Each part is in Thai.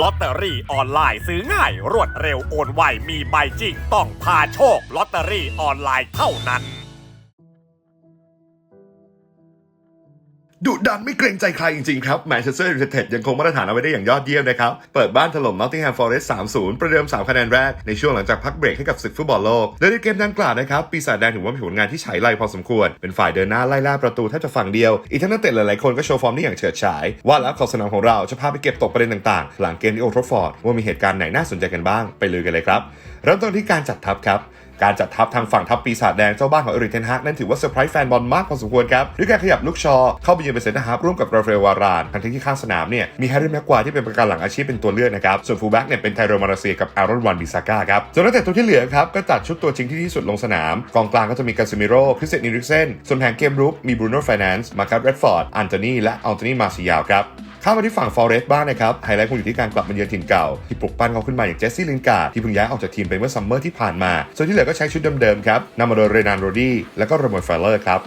ลอตเตอรี่ออนไลน์ซื้อง่ายรวดเร็วโอนไวมีใบจริงต้องพาโชคลอตเตอรี่ออนไลน์เท่านั้น ดุดันไม่เกรงใจใครจริงๆครับแมนเชสเตอร์ยูไนเต็ดยังคงมาตรฐานเอาไว้ได้อย่างยอดเยี่ยมนะครับ เปิดบ้านถล่มนอตติงแฮมฟอร์เรสต์3-0 ประเดิม 3 คะแนนแรก ในช่วงหลังจากพักเบรกให้กับศึกฟุตบอลโลกและในเกมดังกล่าวนะครับ ปีศาจแดงถือว่ามีผลงานที่ฉายไล่พอสมควร เป็นฝ่ายเดินหน้าไล่ล่าประตูแทบจะฝั่งเดียว อีกทั้งนักเตะหลายๆคนก็โชว์ฟอร์มได้อย่างเฉิดฉาย ว่าแล้วขอบสนามของเราจะพาไปเก็บตกประเด็นต่างๆ หลังเกมที่โอทรฟฟอร์ดว่ามีเหตุการณ์ไหนน่าสนใจกันบ้างไปเลยกันเลยครับเริ่มต้นที่การจัดทัพครับ การจัดทัพทางฝั่งทัพปีศาจแดงเจ้าบ้านของเอริกเทนฮากนั้นถือว่าเซอร์ไพรส์แฟนบอลมากพอสมควรครับด้วยการขยับลูกชอ เข้าไปยืนเป็นเซนต์ฮาร์ร่วมกับราเอลวารานทั้งที่ข้างสนามเนี่ยมีแฮร์รี่แม็กควายที่เป็นประกันหลังอาชีพเป็นตัวเลือกนะครับส่วนฟูลแบ็กเนี่ยเป็นไทโรมาราเซียกับอารอนวันบิซาก้าครับส่วนนักเตะตัวที่เหลือครับก็จัดชุดตัวจริงที่ดีที่สุดลงสนามกองกลางก็จะมีกาซิมิโร่คริสเตนนิริกเซนส่วนแผงเกมรุกมีบรูโน่ไฟแนนซ์มาร์คัสเรดฟอร์ดอันโตนีและอัลโตนีมาซิยาวครับ ข้ามมาที่ฝั่งฟอเรสต์บ้างนะครับ ไฮไลท์คงอยู่ที่การกลับมาเยือนถิ่นเก่า ที่ปลุกปั้นเขาขึ้นมาอย่างเจสซี่ลินการ์ที่เพิ่งย้ายออกจากทีมไปเมื่อซัมเมอร์ที่ผ่านมา ส่วนที่เหลือก็ใช้ชุดเดิมๆครับนำมาโดยเรนานโรดี้และก็โรมอนไฟเลอร์ครับ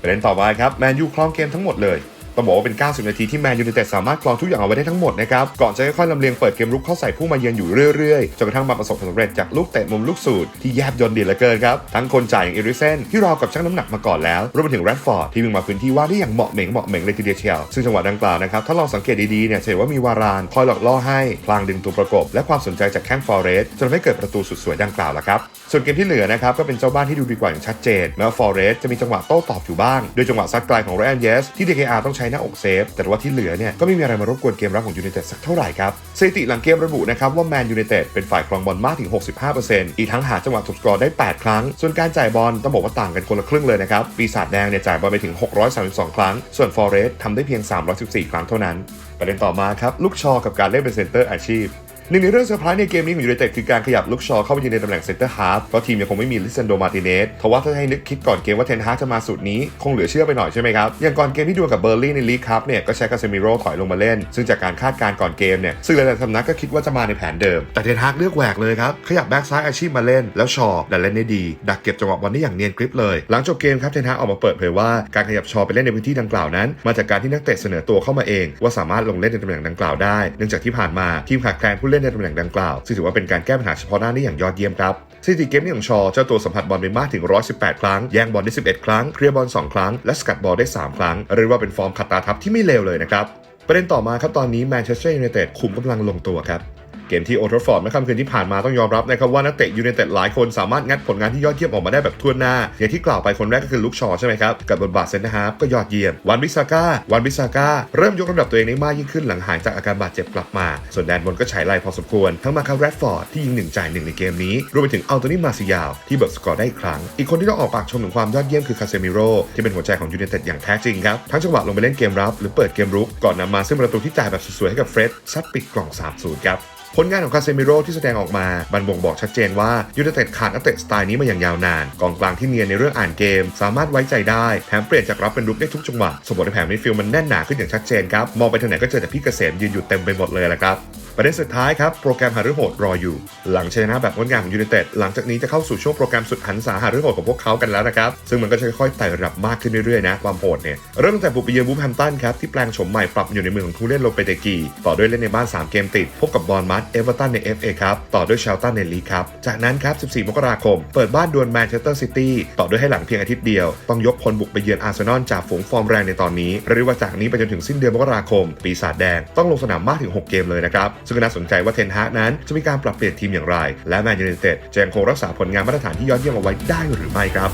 ประเด็นต่อมาครับแมนยูครองเกมทั้งหมดเลย ต้องบอกว่าเป็น 90 นาทีที่แมนยูไนเต็ดสามารถครองทุกอย่างเอาไว้ได้ทั้งหมดนะครับ ก่อนจะค่อยๆลำเลียงเปิดเกมรุกเข้าใส่ผู้มาเยือนอยู่เรื่อยๆ จนกระทั่งมาประสบความสำเร็จจากลูกเตะมุมลูกสูตรที่แยบยนต์ดีเหลือเกินครับ ทั้งคนจ่ายอย่างเอริเซนที่รอกับชั่งน้ำหนักมาก่อนแล้วรวมไปถึงแรดฟอร์ดที่มึงมาพื้นที่ว่าได้อย่างเหมาะเหม่งเหมาะเหม่งเลยทีเดียวเชียวซึ่งจังหวะดังกล่าวนะครับถ้าลองสังเกตดีๆเนี่ยจะเห็นว่ามีวารานคอยหลอกล่อให้พลางดึงตัวประกบ และความสนใจจากแข้งฟอร์เรสจนให้เกิดประตูสุดสวยดังกล่าวแล้วครับส่วนเกมที่เหลือนะครับก็เป็นเจ้าบ้านที่ดูดีกว่าอย่างชัดเจนแม้ว่าฟอร์เรสจะมีจังหวะโต้ตอบอยู่บ้างโดยจังหวะซัดไกลของไรอันเยสที่ DKR ต้องใช้หน้าอกเซฟ แต่ว่าที่เหลือเนี่ยก็ไม่มีอะไรมารบกวนเกมรับของยูไนเต็ดสักเท่าไหร่ครับสถิติหลังเกมระบุนะครับว่าแมนยูไนเต็ดเป็นฝ่ายครองบอลมากถึง 65%อีกทั้งหาจังหวะถูกสกอร์ได้ 8 ครั้ง ส่วนการจ่ายบอลต้องบอกว่าต่างกันคนละครึ่งเลยนะครับ ปีศาจแดงเนี่ยจ่ายบอลไปถึง 632 ครั้ง ส่วนฟอเรสต์ทำได้เพียง 314 ครั้งเท่านั้น ประเด็นต่อมาครับ ลูกชอกับการเล่นเป็นเซนเตอร์อาชีพ หนึ่งในเรื่องเซอร์ไพรส์ในเกมนี้ของยูไนเต็ดคือการขยับลูกชอเข้าไปยืนในตำแหน่งเซนเตอร์ฮาร์ฟเพราะทีมยังคงไม่มีลิซันโดมาติเนสทว่าถ้าให้นึกคิดก่อนเกมว่าเทนฮากจะมาสูตรนี้คงเหลือเชื่อไปหน่อยใช่ไหมครับ อย่างก่อนเกมที่ดวลกับเบอร์ลี่ในลีกคัพเนี่ยก็ใช้กาเซมิโร่ถอยลงมาเล่น ซึ่งจากการคาดการณ์ก่อนเกมเนี่ยซึ่งหลายๆสำนักก็คิดว่าจะมาในแผนเดิม แต่เทนฮากเลือกแหวกเลยครับขยับแบ็กซ้ายอาชีพมาเล่น แล้วชอดันเล่นได้ดี ดักเก็บจังหวะบอลได้อย่างเนียนกริปเลย หลังจบเกมครับเทนฮากออกมาเปิดเผยว่าการขยับชอไปเล่นในพื้นที่ดังกล่าวนั้น มาจากการที่นักเตะเสนอตัวเข้ามาเอง ว่าสามารถลงเล่นในตำแหน่งดังกล่าวได้เนื่องจากที่ผ่านมาทีมขาดแคลนผู้เล่นในตำแหน่งดังกล่าวซึ่งถือว่าเป็นการแก้ปัญหาเฉพาะหน้าได้อย่างยอดเยี่ยมครับสถิติเกมนี้ของชอเจ้าตัวสัมผัสบอลไปมากถึง 118 ครั้ง แย่งบอลได้ 11 ครั้ง เคลียร์บอล 2 ครั้ง และสกัดบอลได้ 3 ครั้ง เรียกว่าเป็นฟอร์มขัดตาทับที่ไม่เลวเลยนะครับ ประเด็นต่อมาครับตอนนี้แมนเชสเตอร์ยูไนเต็ดคุมกำลังลงตัวครับ เกมที่โอทฟอร์ดเมื่อค่ำคืนที่ผ่านมาต้องยอมรับนะครับว่านักเตะยูไนเต็ดหลายคนสามารถงัดผลงานที่ยอดเยี่ยมออกมาได้แบบทั่วหน้า อย่างที่กล่าวไปคนแรกก็คือลุกชอใช่ไหมครับ กับบทบาทเซนต์ฮาร์ฟก็ยอดเยี่ยม วันบิซาก้าวันบิซาก้าเริ่มยกระดับตัวเองได้มากยิ่งขึ้นหลังหายจากอาการบาดเจ็บกลับมา ส่วนแดนบนก็ฉายไล่พอสมควร ทั้งมาคาแรดฟอร์ดที่ยิงหนึ่งจ่ายหนึ่งในเกมนี้รวมไปถึงอัลโตนีมาซิยาวที่เบิกสกอร์ได้อีกครั้ง อีกคนที่ต้องออกปากชมถึงความยอดเยี่ยมคือคาเซมิโร่ที่เป็นหัวใจของยูไนเต็ดอย่างแท้จริงครับทั้งจังหวะลงไปเล่นเกมรับหรือเปิดเกมรุกก่อนนำมาซึ่งประตูที่จ่ายแบบสวยๆให้กับเฟร็ดซัดปิดกล่อง 3-0 ครับ ผลงานของคาเซมิโร่ที่แสดงออกมาบันบ่งบอกชัดเจนว่ายูไนเต็ดขาดนักเตะสไตล์นี้มาอย่างยาวนาน กองกลางที่เนียนในเรื่องอ่านเกม สามารถไว้ใจได้แถมเปลี่ยนจากรับเป็นรุกได้ทุกจังหวะสมบูรณ์ในแผนมิดฟิลด์มันแน่นหนาขึ้นอย่างชัดเจนครับมองไปทางไหนก็เจอแต่พี่เกษมยืนอยู่เต็มไปหมดเลยแหละครับ ประเด็นสุดท้ายครับ โปรแกรมหารือโหดรออยู่ หลังชนะแบบงดงามของยูไนเต็ดหลังจากนี้จะเข้าสู่ช่วงโปรแกรมสุดหันษาหารือโหดของพวกเขากันแล้วนะครับ ซึ่งมันก็จะค่อยๆไต่ระดับมากขึ้นเรื่อยๆนะความโหดเนี่ยเริ่มตั้งแต่บุกไปเยือนวูฟแฮมตันครับที่แปลงโฉมใหม่ปรับอยู่ในมือของผู้เล่นโลเปเตกีต่อด้วยเล่นในบ้าน 3 เกมติด พบกับบอลมัสเอเวอร์ตันใน FA ครับต่อด้วยเชลตันในลีกครับจากนั้นครับ 14 มกราคม เปิดบ้านดวลแมนเชสเตอร์ซิตี้ต่อด้วยให้หลังเพียงอาทิตย์เดียวต้องยกพลบุกไปเยือนอาร์เซนอลจากฝูงฟอร์มแรงในตอนนี้เรียกว่าจากนี้ไปจนถึงสิ้นเดือนมกราคม ปีศาจแดงต้องลงสนามมากถึง 6 เกมเลยนะครับซึ่งก็น่าสนใจว่าเทนฮากนั้นจะมีการปรับเปลี่ยนทีมอย่างไร และแมนยูไนเต็ดจะยังคงรักษาผลงานมาตรฐานที่ยอดเยี่ยมเอาไว้ได้หรือไม่ครับ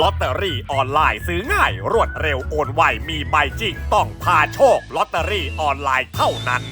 ลอตเตอรี่ออนไลน์ซื้อง่าย รวดเร็วโอนไวมีใบจริงต้องพาโชคลอตเตอรี่ออนไลน์เท่านั้น